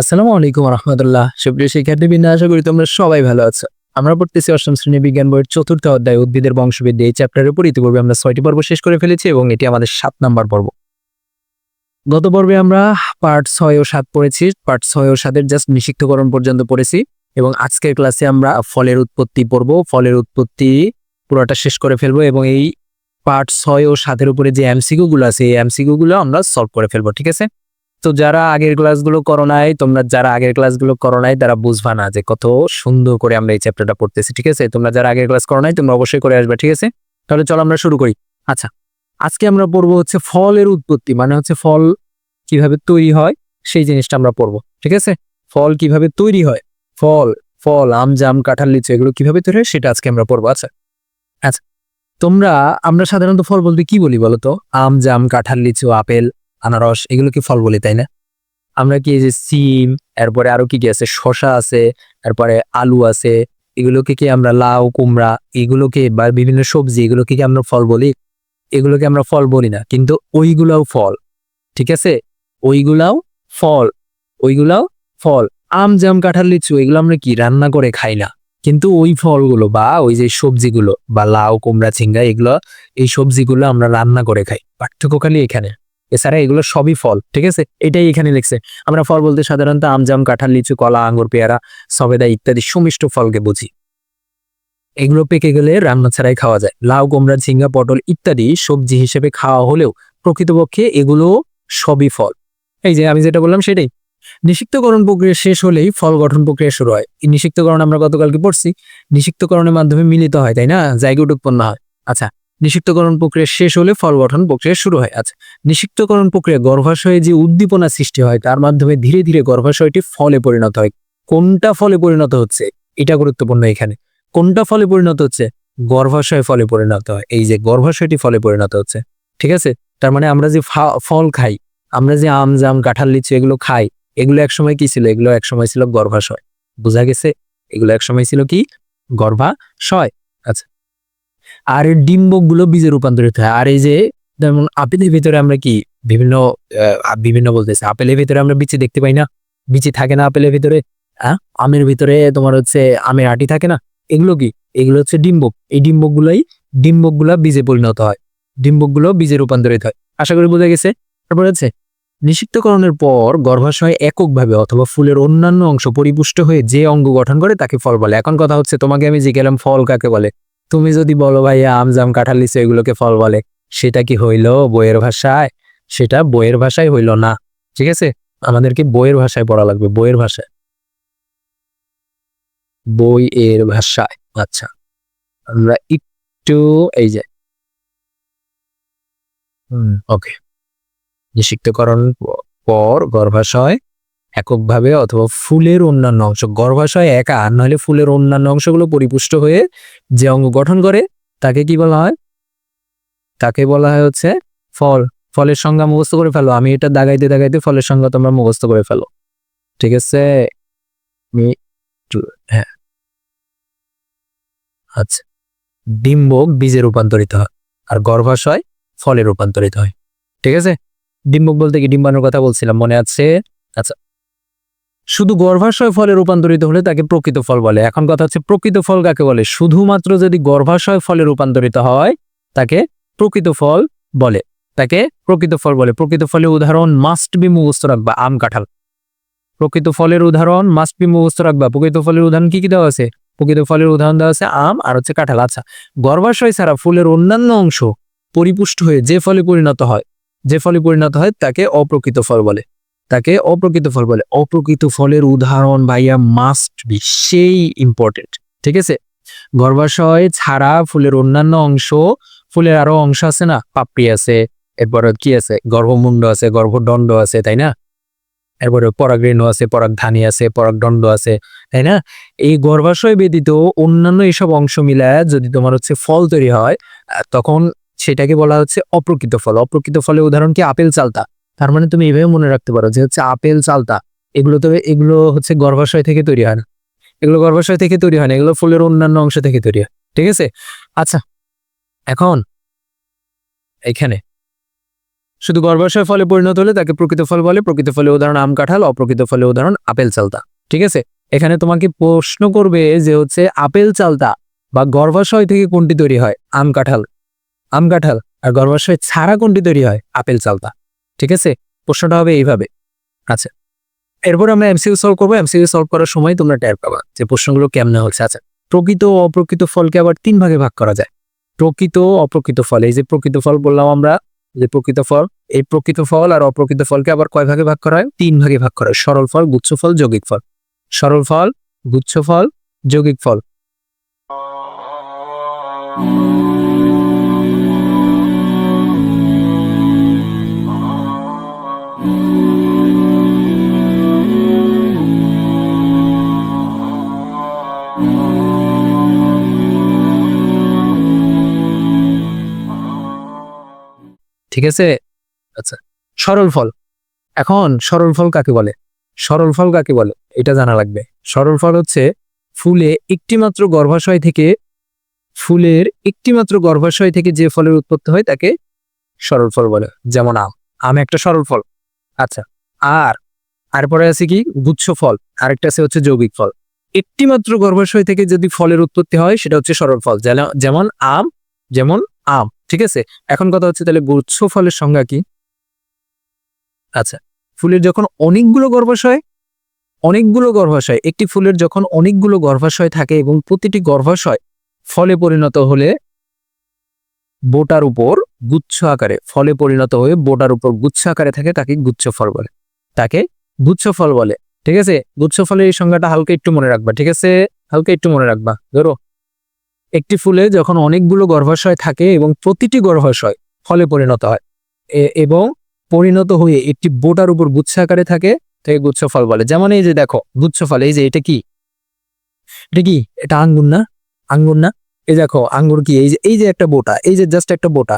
আসসালামু আলাইকুম রহমতুল্লাহ। সুপ্রিয় শিক্ষার্থীবৃন্দ আশা করি তোমরা সবাই ভালো আছো। আমরা পড়তেছি অষ্টম শ্রেণি বিজ্ঞান বইয়ের চতুর্থ অধ্যায়, উদ্ভিদের বংশবৃদ্ধি। এই চ্যাপ্টারের উপর ইতিপূর্বে আমরা ছয়টি পর্ব শেষ করে ফেলেছি এবং এটি আমাদের সাত নাম্বার পর্ব। গত পর্বে আমরা পার্ট ছয় ও সাত পড়েছি। পার্ট ছয় ও সাতের জাস্ট নিষিক্তকরণ পর্যন্ত পড়েছি এবং আজকের ক্লাসে আমরা ফলের উৎপত্তি পড়ব। ফলের উৎপত্তি পুরোটা শেষ করে ফেলব এবং এই পার্ট ছয় ও সাতের উপরে যে এমসিকিউ গুলো আছে, এই এমসিকিউ গুলো আমরা সলভ করে ফেলব, ঠিক আছে? তো যারা আগের ক্লাসগুলো করো নাই, তোমরা যারা আগের ক্লাসগুলো করো নাই, তারা বুঝবা না যে কত সুন্দর করে আমরা এই চ্যাপ্টারটা পড়তেছি, ঠিক আছে? তোমরা যারা আগের ক্লাস করো নাই, তোমরা অবশ্যই করে আসবে, ঠিক আছে? তাহলে চলো আমরা শুরু করি। আচ্ছা আজকে আমরা পড়ব হচ্ছে ফলের উৎপত্তি মানে হচ্ছে ফল কীভাবে তৈরি হয়, সেই জিনিসটা আমরা পড়ব, ঠিক আছে? ফল কীভাবে তৈরি হয়, ফল ফল, আম, জাম, কাঁঠাল, লিচু, এগুলো কীভাবে তৈরি হয়, সেটা আজকে আমরা পড়ব আচ্ছা? আচ্ছা তোমরা, আমরা সাধারণত ফল বলতে কি বলি বলো তো? আম, জাম, কাঁঠাল, লিচু, আপেল আনারস, এগুলো কি ফল বলি, তাই না? আমরা কি এই যে সিম, এরপরে আরও কি কি আছে? শশা আছে, এরপরে আলু আছে, এগুলোকে কি আমরা লাউ, কুমড়া, এগুলোকে বা বিভিন্ন সবজি, এগুলোকে কি আমরা ফল বলি? এগুলোকে আমরা ফল বলি না, কিন্তু ওইগুলাও ফল, ঠিক আছে? ওইগুলাও ফল ওইগুলাও ফল। আম, জাম, কাঁঠাল, লিচু, এগুলো আমরা কি রান্না করে খাই না, কিন্তু ওই ফলগুলো বা ওই যে সবজিগুলো বা লাউ, কুমড়া, ঝিঙ্গা, এগুলো, এই সবজিগুলো আমরা রান্না করে খাই, পার্থক্য খালি এখানে। এছাড়া এগুলো সবই ফল, ঠিক আছে? এটাই এখানে লিখছে। আমরা ফল বলতে সাধারণত আম জাম কাঁঠাল, লিচু, কলা, আঙ্গুর, পেয়ারা, সবেদা ইত্যাদি সুমিষ্ট ফলকে বুঝি। এগুলো পেকে গেলে রান্না ছাড়াই খাওয়া যায়। লাউ, কুমড়া, ঝিঙ্গা, পটল ইত্যাদি সবজি হিসেবে খাওয়া হলেও প্রকৃতপক্ষে এগুলো সবই ফল। এই যে আমি যেটা বললাম সেটাই। নিষিক্তকরণ প্রক্রিয়া শেষ হলেই ফল গঠন প্রক্রিয়া শুরু হয়। এই নিষিক্তকরণ আমরা গতকালকে পড়ছি। নিষিক্তকরণের মাধ্যমে মিলিত হয়, তাই না? জায়গাট উৎপন্ন হয়। আচ্ছা নিষিক্তকরণ প্রক্রিয়া শেষ হলে ফল গঠন প্রক্রিয়া শুরু হয়। আচ্ছা নিষিক্তকরণ প্রক্রিয়া গর্ভাশয়ে যে উদ্দীপনা সৃষ্টি হয়, তার মাধ্যমে ধীরে ধীরে গর্ভাশয়টি ফলে পরিণত হয়। কোনটা ফলে পরিণত হচ্ছে? এটা গুরুত্বপূর্ণ এখানে। কোনটা ফলে পরিণত হচ্ছে? গর্ভাশয় ফলে পরিণত হয়। এই যে গর্ভাশয়টি ফলে পরিণত হচ্ছে, ঠিক আছে? তার মানে আমরা যে ফল খাই, আমরা যে আম, জাম, কাঁঠাল, লিচু এগুলো খাই, এগুলো একসময় কি ছিল? এগুলো একসময় ছিল গর্ভাশয়। বোঝা গেছে? এগুলো একসময় ছিল কি? গর্ভাশয়। আচ্ছা আর এই ডিম্বকগুলো বীজে রূপান্তরিত হয়। আর এই যে, যেমন আপেলের ভিতরে আমরা কি বিভিন্ন বিভিন্ন বলতেছে, আপেলের ভিতরে আমরা বিচি দেখতে পাই না। বিচি থাকে না আপেলের ভিতরে হ্যাঁ আমের ভিতরে তোমার হচ্ছে আমের আটি থাকে না? এগুলো কি? এগুলো হচ্ছে ডিম্বক। এই ডিম্বক গুলাই ডিম্বক বীজে পরিণত হয়। ডিম্বকগুলো বীজে রূপান্তরিত হয়। আশা করি বোঝা গেছে? তারপর হচ্ছে নিষিক্তকরণের পর গর্ভাশয় এককভাবে অথবা ফুলের অন্যান্য অংশ পরিপুষ্ট হয়ে যে অঙ্গ গঠন করে তাকে ফল বলে। এখন কথা হচ্ছে, তোমাকে আমি জিজ্ঞালাম ফল কাকে বলে? তুমি যদি বলো, ভাইয়া আম জাম কাঁঠাল লিচু এগুলোকে ফল বলে। সেটা কি হইল বইয়ের ভাষায়? সেটা বইয়ের ভাষায় হইল না, ঠিক আছে? আমাদেরকে বইয়ের ভাষায় পড়া লাগবে, বইয়ের ভাষায়। বই এর ভাষায় আচ্ছা। আমরা একটু, এই যে। হুম, ওকে। নিষিক্তকরণ পর গর্ভাশয় এককভাবে অথবা ফুলের অন্যান্য অংশ, গর্ভাশয় একা আর নইলে ফুলের অন্যান্য অংশগুলো পরিপুষ্ট হয়ে যে অঙ্গ গঠন করে, তাকে কি বলা হয়? তাকে বলা হয় হচ্ছে ফল। ফলের সংজ্ঞা মুখস্থ করে ফেলো। আমি এটা দাগাইতে দাগাইতে ফলের সংজ্ঞা তোমরা মুখস্থ করে ফেলো। ঠিক আছে? হ্যাঁ। আচ্ছা। ডিম্বক বীজে রূপান্তরিত হয় আর গর্ভাশয় ফলে রূপান্তরিত হয়। ঠিক আছে? ডিম্বক বলতে কি? ডিম্বাণুর কথা বলছিলাম, মনে আছে? আচ্ছা। শুধু গর্ভাশয় ফলে রূপান্তরিত হলে তাকে প্রকৃত ফল বলে। এখন কথা হচ্ছে প্রকৃত ফল কাকে বলে? শুধুমাত্র যদি গর্ভাশয় ফলে রূপান্তরিত হয়, তাকে প্রকৃত ফল বলে। তাকে প্রকৃত ফল বলে। প্রকৃত ফলের উদাহরণ মাস্ট বি মুখস্থ রাখবা, আম কাঁঠাল। প্রকৃত ফলের উদাহরণ মাস্ট বি মুখস্থ রাখবা। প্রকৃত ফলের উদাহরণ কি কি দেওয়া আছে? প্রকৃত ফলের উদাহরণ দেওয়া আছে আম আর হচ্ছে কাঁঠাল। আচ্ছা গর্ভাশয় ছাড়া ফুলের অন্যান্য অংশ পরিপুষ্ট হয়ে যে ফলে পরিণত হয়, যে ফলে পরিণত হয় তাকে অপ্রকৃত ফল বলে। তাকে অপ্রকৃত ফল বলে। অপ্রকৃত ফলের উদাহরণ ভাইয়া মাস্ট বি সেই ইম্পর্টেন্ট ঠিক আছে? গর্ভাশয় ছাড়া ফুলের অন্যান্য অংশ, ফুলের আরও অংশ আছে না? পাপড়ি আছে, এরপরে কি আছে? গর্ভমুণ্ড আছে, গর্ভদণ্ড আছে, তাই না? এরপরে পরাগরেণু আছে, পরাগধানী আছে, পরাগদণ্ড আছে, তাই না? এই গর্ভাশয় ব্যতীত অন্যান্য এইসব অংশ মিলায় যদি তোমার হচ্ছে ফল তৈরি হয় তখন সেটাকে বলা হচ্ছে অপ্রকৃত ফল। অপ্রকৃত ফলের উদাহরণ কি? আপেল চালতা। তার মানে তুমি এভাবে মনে রাখতে পারো যে হচ্ছে আপেল, চালতা, এগুলো তবে এগুলো হচ্ছে গর্ভাশয় থেকে তৈরি হয় না। এগুলো গর্ভাশয় থেকে তৈরি হয় না, এগুলো ফুলের অন্যান্য অংশ থেকে তৈরি হয়, ঠিক আছে? আচ্ছা এখন এখানে। শুধু গর্ভাশয় ফলে পরিণত হলে তাকে প্রকৃত ফল বলে, প্রকৃত ফলে উদাহরণ আম কাঁঠাল, অপ্রকৃত ফলে উদাহরণ আপেল, চালতা, ঠিক আছে? এখানে তোমাকে প্রশ্ন করবে যে হচ্ছে আপেল, চালতা বা গর্ভাশয় থেকে কোনটি তৈরি হয়? আম কাঁঠাল। আম কাঁঠাল আর গর্ভাশয় ছাড়া কোনটি তৈরি হয়? আপেল, চালতা। ঠিক আছে? প্রশ্নটা হবে এইভাবে। আচ্ছা এরপর আমরা এমসিকিউ সলভ করব। এমসিকিউ সলভ করার সময় তোমরা ট্যাপ পাবা যে প্রশ্নগুলো কেমনে হচ্ছে। আচ্ছা প্রকৃত ও অপ্রকৃত ফলকে আবার তিন ভাগে ভাগ করা যায়। প্রকৃত অপ্রকৃত ফল, এই যে প্রকৃত ফল বললাম আমরা, যে প্রকৃত ফল, এই প্রকৃত ফল আর অপ্রকৃত ফলকে আবার কয় ভাগে ভাগ করা হয়? তিন ভাগে ভাগ করা হয়। সরল ফল, গুচ্ছ ফল, যৌগিক ফল। সরল ফল, গুচ্ছ ফল, যৌগিক ফল। ঠিক আছে? আচ্ছা সরল ফল। এখন সরল ফল কাকে বলে? সরল ফল কাকে বলে? এটা জানা লাগবে। সরল ফল হচ্ছে ফুলে একটিমাত্র গর্ভাশয় থেকে, ফুলের একটিমাত্র গর্ভাশয় থেকে যে ফলের উৎপত্তি হয় তাকে সরল ফল বলে, যেমন আম। আম একটা সরল ফল। আচ্ছা আর তারপরে আছে কি? গুচ্ছ ফল। আরেকটা আছে হচ্ছে যৌগিক ফল। একটিমাত্র গর্ভাশয় থেকে যদি ফলের উৎপত্তি হয়, সেটা হচ্ছে সরল ফল। যেমন আম, যেমন আম, ঠিক আছে? এখন কথা হচ্ছে তাহলে গুচ্ছ ফলের সংজ্ঞা কি? আচ্ছা ফুলের যখন অনেকগুলো গর্ভাশয় অনেকগুলো গর্ভাশয়, একটি ফুলের যখন অনেকগুলো গর্ভাশয় থাকে এবং প্রতিটি গর্ভাশয় ফলে পরিণত হলে বোটার উপর গুচ্ছ আকারে, ফলে পরিণত হয়ে বোটার উপর গুচ্ছ আকারে থাকে, তাকে গুচ্ছ ফল বলে। তাকে গুচ্ছ ফল বলে, ঠিক আছে? গুচ্ছ ফলের এই সংজ্ঞাটা হালকা একটু মনে রাখবা, ঠিক আছে? হালকা একটু মনে রাখবা, ধরো। একটি ফুলে যখন অনেকগুলো গর্ভাশয় থাকে এবং প্রতিটি গর্ভাশয় ফলে পরিণত হয়। এবং পরিণত হয়ে একটি বোটার উপর গুচ্ছ আকারে থাকে তাকে গুচ্ছ ফল বলে। যেমন এই যে দেখো গুচ্ছ ফল এই যে এটা কি? এটা কি? এটা আঙ্গুর না? আঙ্গুর না? এই দেখো, আঙ্গুর কি? এই যে এই যে একটা বোটা, এই যে জাস্ট একটা বোটা।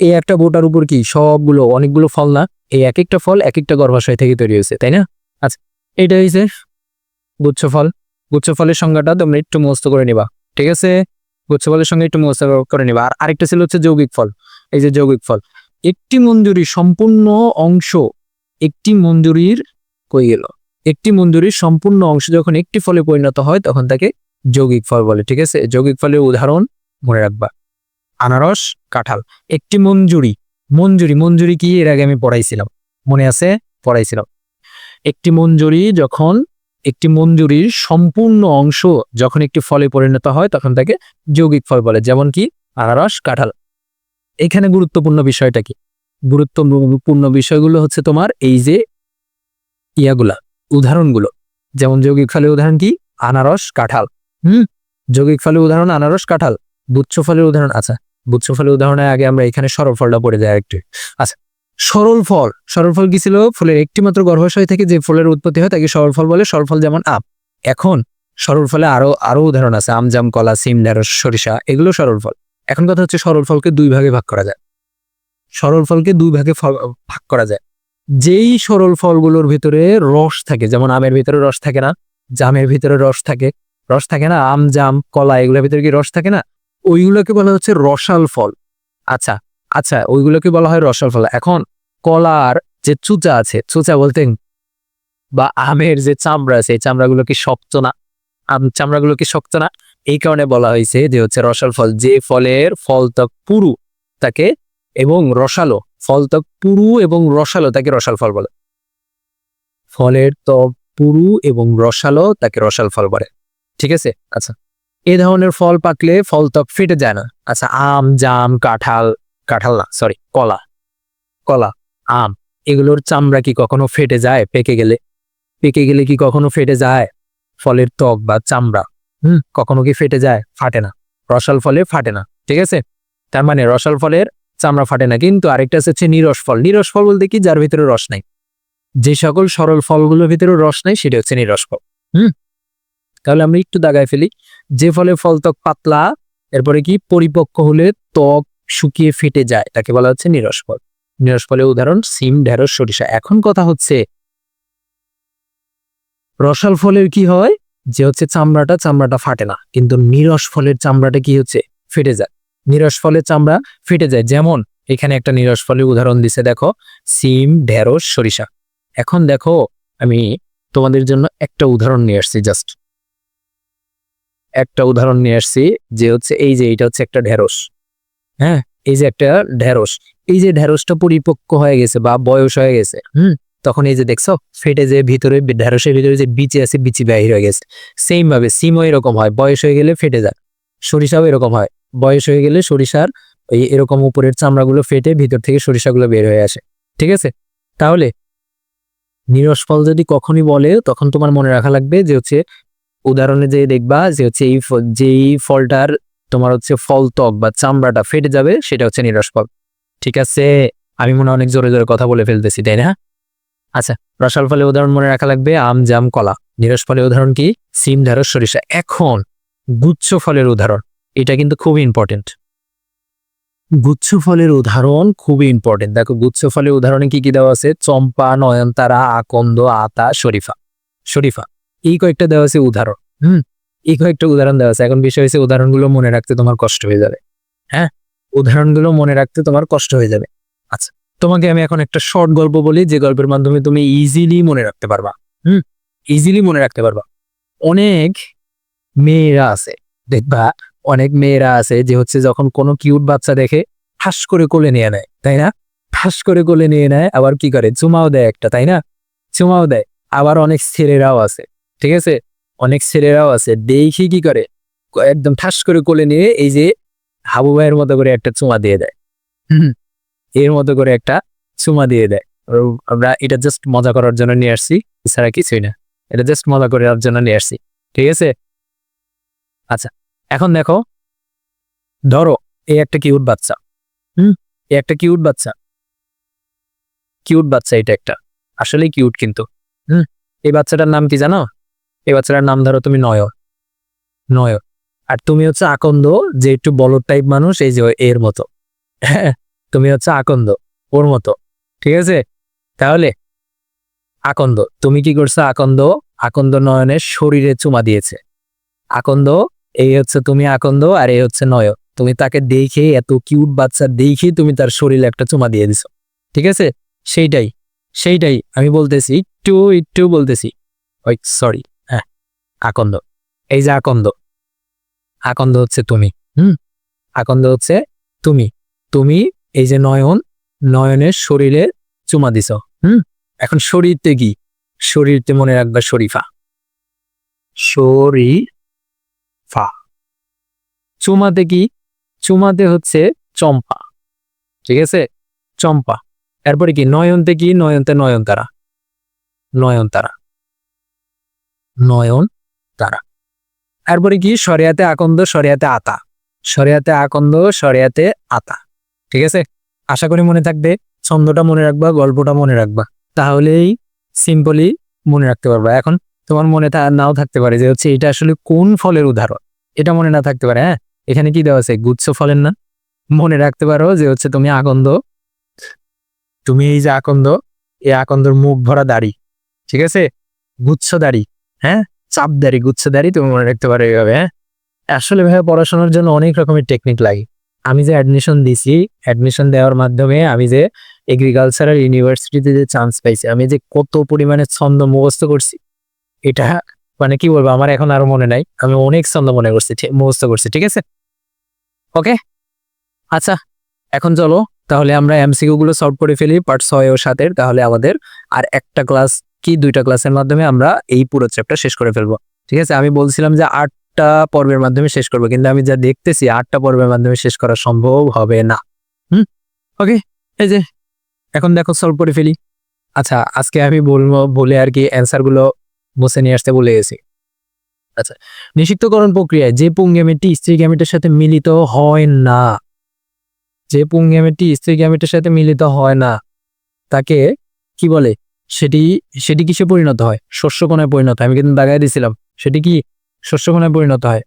এই একটা বোটার উপর কি? সবগুলো, অনেকগুলো ফল না? এই এক একটা ফল এক একটা গর্ভাশয় থেকে তৈরি হয়েছে, তাই না? আচ্ছা এটা হয়েছে গুচ্ছ ফল গুচ্ছ ফলের সংজ্ঞাটা তোমরা একটু মস্ত করে নিবা, ঠিক আছে? গুচ্ছ ফলের সঙ্গে একটু মুখস্থ করে নিবা। আর আরেকটা ছিল হচ্ছে যৌগিক ফল। এই যে যৌগিক ফল, একটি মঞ্জুরির সম্পূর্ণ অংশ একটি মঞ্জুরির কই গেল? একটি মঞ্জুরির সম্পূর্ণ অংশ যখন একটি ফলে পরিণত হয়, তখন তাকে যৌগিক ফল বলে, ঠিক আছে? যৌগিক ফলের উদাহরণ মনে রাখবা। আনারস কাঁঠাল, একটি মঞ্জুরি মঞ্জুরি মঞ্জুরি কি? এর আগে আমি পড়াইছিলাম, মনে আছে? পড়াইছিলাম। একটি মঞ্জুরি যখন একটি মঞ্জুরির সম্পূর্ণ অংশ যখন একটি ফলে পরিণত হয়, তখন তাকে যৌগিক ফল বলে, যেমন কি? আনারস, কাঁঠাল। এখানে গুরুত্বপূর্ণ বিষয়টা কি? গুরুত্বপূর্ণ বিষয়গুলো হচ্ছে তোমার এই যে ইয়াগুলা, উদাহরণগুলো। যেমন যৌগিক ফলের উদাহরণ কি? আনারস, কাঁঠাল। হুম? যৌগিক ফলের উদাহরণ আনারস, কাঁঠাল। বুচ্ছ ফলের উদাহরণ আচ্ছা। বুচ্ছ ফলের উদাহরণের আগে আমরা এখানে সরল ফলটা পড়ে যাই একটু আচ্ছা। সরল ফল। সরল ফল কি ছিল? ফুলের একটিমাত্র গর্ভাশয় থেকে যে ফলের উৎপত্তি হয় তাকে সরল ফল বলে। সরল ফল যেমন আম। এখন সরল ফলে আরও আরও উদাহরণ আছে। আম, জাম, কলা, সিম ঢেঁড়স সরিষা, এগুলো সরল ফল। এখন কথা হচ্ছে সরল ফলকে দুই ভাগে ভাগ করা যায়। সরল ফলকে দুই ভাগে ভাগ করা যায়। যেই সরল ফলগুলোর ভিতরে রস থাকে, যেমন আমের ভিতরে রস থাকে না, জামের ভিতরে রস থাকে রস থাকে না, আম, জাম, কলা, এগুলোর ভিতরে কি রস থাকে না? ওইগুলোকে বলা হচ্ছে রসাল ফল। আচ্ছা আচ্ছা ওইগুলোকে বলা হয় রসাল ফল। এখন কলার যে চুচা আছে, চুচা বলতে বা আমের যে চামড়া আছে, এই চামড়াগুলো কি শক্ত না? আম চামড়াগুলো কি শক্ত না? এই কারণে বলা হয়েছে যে হচ্ছে রসাল ফল, যে ফলের ফল পুরু তাকে এবং রসালো ফল পুরু এবং রসালো তাকে রসাল ফল বলে। ফলের ত্বক পুরু এবং রসালো তাকে রসাল ফল বলে। ঠিক আছে? আচ্ছা। এ ধরনের ফল পাকলে ফল ফেটে যায় না। আচ্ছা আম, জাম, কাঁঠাল কাঁঠাল না সরি কলা। কলা, আম, এগুলোর চামড়া কি কখনো ফেটে যায়? পেকে গেলে। পেকে গেলে কি কখনো ফেটে যায়? ফলের ত্বক বা চামড়া, হুম, কখনো কি ফেটে যায়? ফাটে না। রসাল ফলে ফাটে না, ঠিক আছে? তার মানে রসাল ফলের চামড়া ফাটে না, কিন্তু আরেকটা হচ্ছে নিরস ফল। নিরস ফল বলতে কি? যার ভিতরে রস নাই। যে সকল সরল ফলগুলোর ভিতরে রস নাই, সেটা হচ্ছে নিরস ফল, হুম? তাহলে আমরা একটু দাগায় ফেলি। যে ফলে ফল ত্বক পাতলা, এরপরে কি? পরিপক্ক হলে ত্বক শুকিয়ে ফেটে যায়, তাকে বলা হচ্ছে নিরস ফল নিরস ফলের উদাহরণ, সিম, ঢেঁড়স, সরিষা। এখন কথা হচ্ছে, রসাল ফলের কি হয়? যে হচ্ছে চামড়াটা চামড়াটা ফাটে না। কিন্তু নিরস ফলের চামড়াটা কি হচ্ছে? ফেটে যায়। নিরস ফলের চামড়া ফেটে যায়। যেমন, এখানে একটা নিরস ফলের উদাহরণ দিছে, দেখো, সিম, ঢেঁড়স, সরিষা। এখন দেখো, আমি তোমাদের জন্য একটা উদাহরণ নিয়ে আসছি, জাস্ট। একটা উদাহরণ নিয়ে আসছি, যে হচ্ছে, এই যে এটা হচ্ছে একটা ঢেঁড়স। হ্যাঁ এই যে একটা ঢেঁড়স, এই যে ঢেঁড়সটা পরিপক্ক হয়ে গেছে বা বয়স হয়ে গেছে, হুম, তখন এই যে দেখছ, ফেটে যে ভিতরে ঢেঁড়সের ভিতরে যে বিচি আছে, বিচি বাহির হয়ে গেছে। সেম ভাবে সিমও এরকম হয়, বয়স হয়ে গেলে ফেটে যায়। সরিষাও এরকম হয়, বয়স হয়ে গেলে সরিষার ওই এরকম উপরের চামড়াগুলো ফেটে ভিতর থেকে সরিষাগুলো বের হয়ে আসে, ঠিক আছে? তাহলে নিরস ফল যদি কখনই বলে, তখন তোমার মনে রাখা লাগবে যে হচ্ছে, উদাহরণে যে দেখবা যে হচ্ছে এই যেই ফলটার তোমার হচ্ছে ফল ত্বক বা চামড়াটা ফেটে যাবে, সেটা হচ্ছে নিরস ফল ঠিক আছে? আমি মনে অনেক জোরে জোরে কথা বলে ফেলতেছি, তাই না? আচ্ছা রসাল ফলে উদাহরণ মনে রাখা লাগবে, আম, জাম, কলা। নিরস ফলের উদাহরণ কি? সিম, ঢেঁড়স, সরিষা। এখন, গুচ্ছ ফলের উদাহরণ, এটা কিন্তু খুবই ইম্পর্টেন্ট গুচ্ছ ফলের উদাহরণ খুবই ইম্পর্টেন্ট দেখো, গুচ্ছ ফলের উদাহরণে কি কি দেওয়া আছে? চম্পা, নয়নতারা, আকন্দ, আতা, শরীফা। শরীফা, এই কয়েকটা দেওয়া আছে উদাহরণ, হুম? এই কয়েকটা উদাহরণ দেওয়া আছে। এখন বিষয় হচ্ছে উদাহরণগুলো মনে রাখতে তোমার কষ্ট হয়ে যাবে। হ্যাঁ? উদাহরণগুলো মনে রাখতে তোমার কষ্ট হয়ে যাবে। আচ্ছা তোমাকে আমি এখন একটা শর্ট গল্প বলি, যে গল্পের মাধ্যমে তুমি ইজিলি মনে রাখতে পারবা। হুম? ইজিলি মনে রাখতে পারবা। অনেক মেয়েরা আছে, দেখবা, অনেক মেয়েরা আছে যে হচ্ছে যখন কোনো কিউট বাচ্চা দেখে, ঠাস করে কোলে নিয়ে নেয়, তাই না? ঠাস করে কোলে নিয়ে নেয়, আবার কি করে? চুমাও দেয় একটা, তাই না? চুমাও দেয়। আবার অনেক ছেলেরাও আছে, ঠিক আছে? অনেক ছেলেরাও আছে, দেখি কি করে? একদম ঠাস করে কোলে নিয়ে এই যে হাবু ভাইয়ের মতো করে একটা চুমা দিয়ে দেয়। এর মতো করে একটা চুমা দিয়ে দেয়। আমরা এটা জাস্ট মজা করার জন্য নিয়ে আসছি, এছাড়া কিছুই না। এটা জাস্ট মজা করার জন্য নিয়ে আসছি, ঠিক আছে? আচ্ছা এখন দেখো, ধরো এই একটা কিউট বাচ্চা, হুম এই একটা কিউট বাচ্চা। কিউট বাচ্চা এটা একটা, আসলেই কিউট কিন্তু, হুম, এই বাচ্চাটার নাম কি জানো? এই বাচ্চাটার নাম ধরো তুমি নয়ন নয়ন আর তুমি হচ্ছে আকন্দ, যে একটু বলদ টাইপ মানুষ, এই যে এর মতো। হ্যাঁ তুমি হচ্ছে আকন্দ, ওর মতো। ঠিক আছে? তাহলে, আকন্দ, তুমি কি করছ আকন্দ? আকন্দ নয়নের শরীরে চুমা দিয়েছে। আকন্দ, এই হচ্ছে তুমি আকন্দ, আর এই হচ্ছে নয়। তুমি তাকে দেখে, এত কিউট বাচ্চা দেখে তুমি তার শরীরে একটা চুমা দিয়ে দিছো। ঠিক আছে? সেইটাই সেইটাই, আমি বলতেছি, একটু একটু বলতেছি। ওই সরি আকন্দ। এই যে আকন্দ। আকন্দ হচ্ছে তুমি। হুম? আকন্দ হচ্ছে তুমি। তুমি এই যে নয়ন, নয়নের শরীরে চুমা দিছ। হুম? এখন শরীরতে কি? শরীরতে মনে রাখবা শরীফা। শরীর ফা চুমাতে কি? চুমাতে হচ্ছে চম্পা। ঠিক আছে? চম্পা। এরপরে কি? নয়নতে কি? নয়নতে নয়নতারা। নয়নতারা। নয়ন তারা। এরপরে কি? সরিয়াতে আকন্দ সরিয়াতে আতা। সরিয়াতে আকন্দ সরিয়াতে আতা। ঠিক আছে? আশা করি মনে থাকবে। ছন্দটা মনে রাখবা, গল্পটা মনে রাখবা। তাহলেই সিম্পলি মনে রাখতে পারবা। এখন তোমার মনে নাও থাকতে পারে যে হচ্ছে এটা আসলে কোন ফলের উদাহরণ? এটা মনে না থাকতে পারে হ্যাঁ? এখানে কি দেওয়া আছে? গুচ্ছ ফলের না? মনে রাখতে পারো যে হচ্ছে তুমি আকন্দ, তুমি এই যে আকন্দ এই আকন্দর মুখ ভরা দাড়ি। ঠিক আছে? গুচ্ছ দাড়ি হ্যাঁ? চাপ দাড়ি গুচ্ছ দাড়ি তুমি মনে রাখতে পারো এইভাবে হ্যাঁ? আসলে ভাই পড়াশোনার জন্য অনেক রকমের টেকনিক লাগে। আমি যে অ্যাডমিশন দিছি অ্যাডমিশন দেওয়ার মাধ্যমে আমি যে এগ্রিকালচারাল ইউনিভার্সিটিতে যে চান্স পাইছি, আমি যে কত পরিমাণে ছন্দ মুখস্থ করছি, এটা মানে কি বলব, আমার এখন আরও মনে নাই। আমি অনেক ছন্দ মনে করছি মুখস্থ করছি, ঠিক আছে? ওকে আচ্ছা এখন চলো, তাহলে আমরা এমসিকিউ গুলো সলভ করে ফেলি পার্ট ছয় ও সাতের, তাহলে আমাদের আর একটা ক্লাস কি দুইটা ক্লাসের মাধ্যমে আমরা এই পুরো চ্যাপ্টার শেষ করে ফেলব। ঠিক আছে? আমি বলছিলাম যে আটটা পর্বের মাধ্যমে শেষ করব, কিন্তু আমি যা দেখতেছি আটটা পর্বের মাধ্যমে শেষ করা সম্ভব হবে না। হুম? ওকে এই যে, এখন দেখো সলভ করে ফেলি। আচ্ছা আজকে আমি বলব, বলে আর কি অ্যান্সারগুলো মুছে নিয়ে আসতে বলে গেছি। আচ্ছা নিষিক্তকরণ প্রক্রিয়ায় যে পুং স্ত্রী গ্যামেটের সাথে মিলিত হয় না, যে পুং স্ত্রী গ্যামেটের সাথে মিলিত হয় না, তাকে কি বলে? সেটি সেটি কিসে পরিণত হয়? শস্যকণায় পরিণত হয়। আমি কিন্তু দাগায় দিছিলাম। সেটি কি শস্যকণায় পরিণত হয়?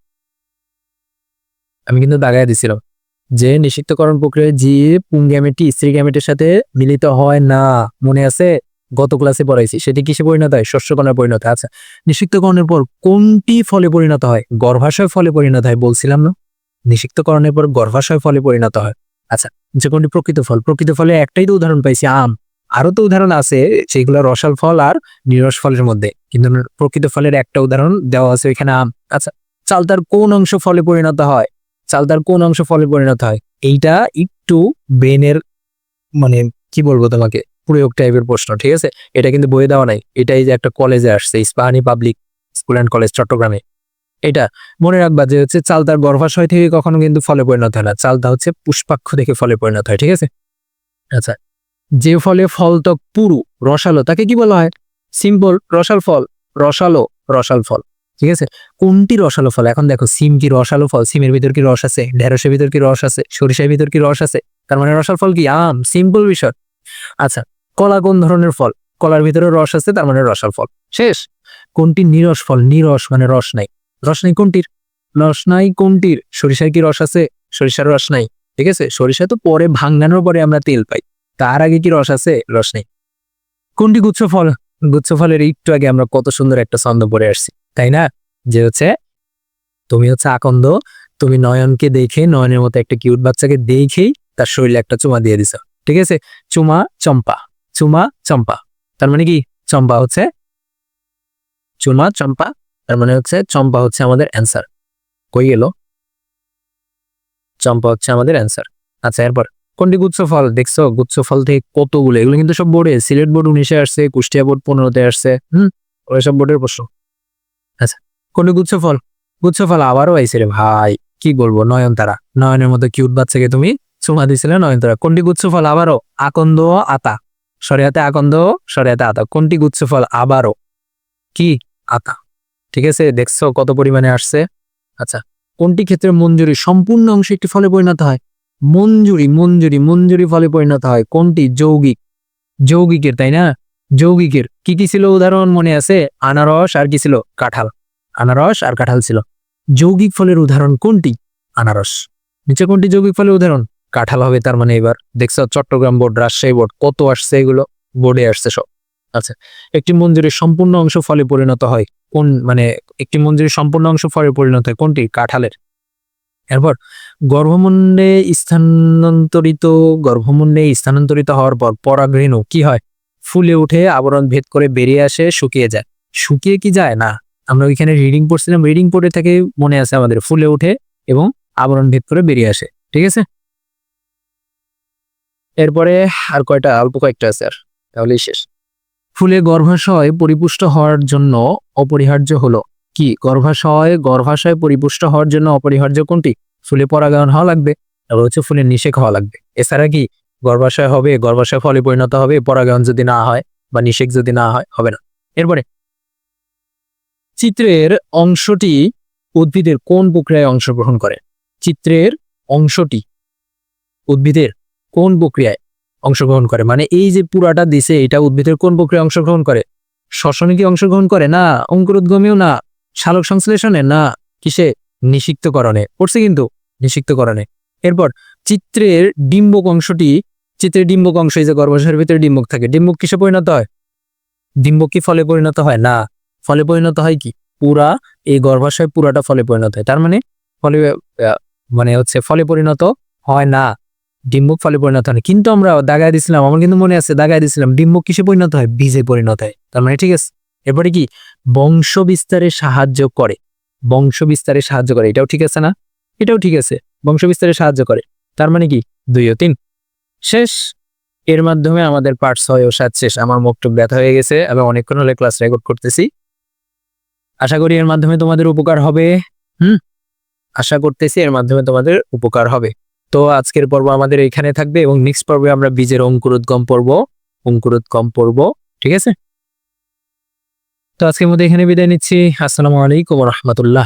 আমি কিন্তু দাগায় দিছিলাম। যে নিষিক্তকরণ প্রক্রিয়ায় যে পুং স্ত্রী গ্যামেটের সাথে মিলিত হয় না, মনে আছে? গত ক্লাসে পড়াইছি। সেটি কিসে পরিণত হয়? শস্যকণায় পরিণত? আচ্ছা নিষিক্তকরণের পর কোনটি ফলে পরিণত হয়? গর্ভাশয় ফলে পরিণত হয় বলছিলাম না? নিষিক্তকরণের পর গর্ভাশয় ফলে পরিণত হয়। আচ্ছা যে কোনটি প্রকৃত ফল? প্রকৃত ফলে একটাই তো উদাহরণ পাইছি, আম। আরও তো উদাহরণ আছে, সেগুলো রসাল ফল আর নিরস ফলের মধ্যে। কিন্তু প্রকৃত ফলের একটা উদাহরণ দেওয়া আছে ওইখানে আম আচ্ছা চালতার কোন অংশ ফলে পরিণত হয়? চালতার কোন অংশ ফলে পরিণত হয়? এইটা একটু ব্রেনের মানে কি বলব তোমাকে, প্রয়োগ টাইপের প্রশ্ন, ঠিক আছে? এটা কিন্তু বইয়ে দেওয়া নাই। এটাই যে একটা কলেজে আসছে Ispahani public school and college চট্টগ্রামে। এটা মনে রাখবা যে হচ্ছে চালতার গর্ভাশয় থেকে কখনো কিন্তু ফলে পরিণত হয় না। চালতা হচ্ছে পুষ্পাক্ষ থেকে ফলে পরিণত হয়, ঠিক আছে? আচ্ছা যে ফলে ফল ত্বক পুরু, রসালো, তাকে কি বলা হয়? সিম্পল রসাল ফল, রসালো, রসাল ফল, ঠিক আছে? কোনটি রসালো ফল? এখন দেখো, সিম কি রসালো ফল? সিমের ভিতর কি রস আছে? ঢেঁড়সের ভিতর কি রস আছে? সরিষার ভিতর কি রস আছে? তার মানে রসাল ফল কি? আম সিম্পল বিষয়। আচ্ছা কলা কোন ধরনের ফল? কলার ভিতরে রস আছে, তার মানে রসাল ফল। শেষ। কোনটি নিরস ফল? নিরস মানে রস নাই। রস নাই কোনটির? রস নাই কোনটির? সরিষার কি রস আছে? সরিষার রস নাই, ঠিক আছে? সরিষা তো পরে ভাঙানোর পরে আমরা তেল পাই। তার আগে কি রস আছে? রস নেই। কোনটি গুচ্ছ ফল? গুচ্ছ ফলের একটু আগে আমরা কত সুন্দর একটা ছন্দ পড়ে আসছি, তাই না? যে হচ্ছে, তুমি হচ্ছে আকন্দ, তুমি নয়নকে দেখে, নয়নের মতো একটা কিউট বাচ্চাকে দেখেই তার শরীরে একটা চুমা দিয়ে দিছ, ঠিক আছে? চুমা চম্পা চুমা চম্পা, তার মানে কি? চম্পা হচ্ছে, চুমা চম্পা, তার মানে হচ্ছে চম্পা হচ্ছে আমাদের অ্যান্সার কই গেল? চম্পা হচ্ছে আমাদের অ্যান্সার আচ্ছা এরপর। কোনটি গুচ্ছ ফল? দেখছ? গুচ্ছ ফল থেকে কতগুলো? এগুলো কিন্তু সব বোর্ডে। সিলেট বোর্ড উনিশে আসছে, কুষ্টিয়া বোর্ড পনেরোতে আসছে। হুম? ওই সব বোর্ডের প্রশ্ন। আচ্ছা কোনটি গুচ্ছ ফল? গুচ্ছ ফল আবারও আইছে রে ভাই। কি বলব? নয়নতারা। নয়নের মতো কিউট বাচ্চাকে তুমি চুমা দিছিলে নয়নতারা। কোনটি গুচ্ছ ফল আবারও? আকন্দ আতা। সরিয়াতে আকন্দ সরিয়াতে আতা কোনটি গুচ্ছ ফল আবারও? কি? আতা। ঠিক আছে? দেখছ কত পরিমাণে আসছে। আচ্ছা কোনটি ক্ষেত্রে মঞ্জুরি সম্পূর্ণ অংশ একটি ফলে পরিণত হয়? মঞ্জুরি মঞ্জুরি মঞ্জুরি ফলে পরিণত হয়। কোনটি? যৌগিক। যৌগিকের, তাই না? যৌগিকের। কি কি ছিল? উদাহরণ মনে আছে? আনারস আর কি ছিল? কাঁঠাল। আনারস আর কাঁঠাল ছিল। যৌগিক ফলের উদাহরণ কোনটি? আনারস। নিচে কোনটি যৌগিক ফলের উদাহরণ? কাঁঠাল হবে তার মানে এবার। দেখছ, চট্টগ্রাম বোর্ড, রাজশাহী বোর্ড, কত আসছে এগুলো? বোর্ডে আসছে সব। আচ্ছা একটি মঞ্জুরির সম্পূর্ণ অংশ ফলে পরিণত হয়। কোন মানে একটি মঞ্জুরির সম্পূর্ণ অংশ ফলে পরিণত হয়। কোনটি? কাঁঠালের। এরপর গর্ভমুণ্ডে স্থানান্তরিত গর্ভমুণ্ডে স্থানান্তরিত হওয়ার পর পরাগরেণু কি হয়? ফুলে উঠে আবরণ ভেদ করে বেরিয়ে আসে, শুকিয়ে যায়। শুকিয়ে কি যায়? না। আমরা ওইখানে রিডিং পড়ছিলাম রিডিং পড়ে থেকে মনে আছে আমাদের, ফুলে উঠে এবং আবরণ ভেদ করে বেরিয়ে আসে, ঠিক আছে? এরপরে আর কয়টা, অল্প কয়েকটা আছে আর, তাহলেই শেষ। ফুলে গর্ভাশয় পরিপুষ্ট হওয়ার জন্য অপরিহার্য হলো কি গর্ভাশয় গর্ভাশয় পরিপুষ্ট হওয়ার জন্য অপরিহার্য কোনটি? ফুলে পরাগায়ন হওয়া লাগবে তারপর হচ্ছে ফুলের নিষেক হওয়া লাগবে। এছাড়া কি গর্ভাশয় হবে, গর্ভাশয় ফলে পরিণত হবে, পরাগায়ন যদি না হয় বা নিষেক যদি না হয়, হবে না। এরপরে, চিত্রের অংশটি উদ্ভিদের কোন প্রক্রিয়ায় অংশগ্রহণ করে? চিত্রের অংশটি উদ্ভিদের কোন প্রক্রিয়ায় অংশগ্রহণ করে? মানে এই যে পুরাটা দিছে, এটা উদ্ভিদের কোন প্রক্রিয়ায় অংশগ্রহণ করে? শ্বসনে কি অংশগ্রহণ করে না, অঙ্কুরোদ্গমেও না সালোক সংশ্লেষণে না কিসে? নিষিক্তকরণে। পড়ছে কিন্তু নিষিক্তকরণে। এরপর চিত্রের ডিম্বক অংশটি, চিত্রের ডিম্বক অংশ এই যে গর্ভাশয়ের ভিতরে ডিম্বক থাকে, ডিম্বক কিসে পরিণত হয়? ডিম্বক কি ফলে পরিণত হয়? না। ফলে পরিণত হয় কি? পুরা এই গর্ভাশয় পুরাটা ফলে পরিণত হয়। তার মানে ফলে মানে হচ্ছে ফলে পরিণত হয় না। ডিম্বক ফলে পরিণত হয় কিন্তু আমরা দাগায় দিছিলাম, আমার কিন্তু মনে আছে, দাগায় দিছিলাম, ডিম্বক কিসে পরিণত হয়? বীজে পরিণত হয়। তার মানে ঠিক আছে? এরপরে কি? বংশ বিস্তারে সাহায্য করে। বংশ বিস্তারে সাহায্য করে। এটাও ঠিক আছে না? এটাও ঠিক আছে। বংশ বিস্তারে সাহায্য করে। তার মানে কি? দুই ও তিন। শেষ। এর মাধ্যমে আমাদের পার্ট ছয় ও সাত শেষ। আমার মুখটুক ব্যথা হয়ে গেছে এবং অনেকক্ষণ হলে ক্লাস রেকর্ড করতেছি। আশা করি এর মাধ্যমে তোমাদের উপকার হবে। হুম? আশা করতেছি এর মাধ্যমে তোমাদের উপকার হবে। তো আজকের পর্ব আমাদের এখানে থাকবে এবং নেক্সট পর্বে আমরা বীজের অঙ্কুরোদ্গম পর্ব অঙ্কুরোদ্গম পর্ব ঠিক আছে? তো আজকের মধ্যে এখানে বিদায় নিচ্ছি। আসসালামু আলাইকুম রহমতুল্লাহ।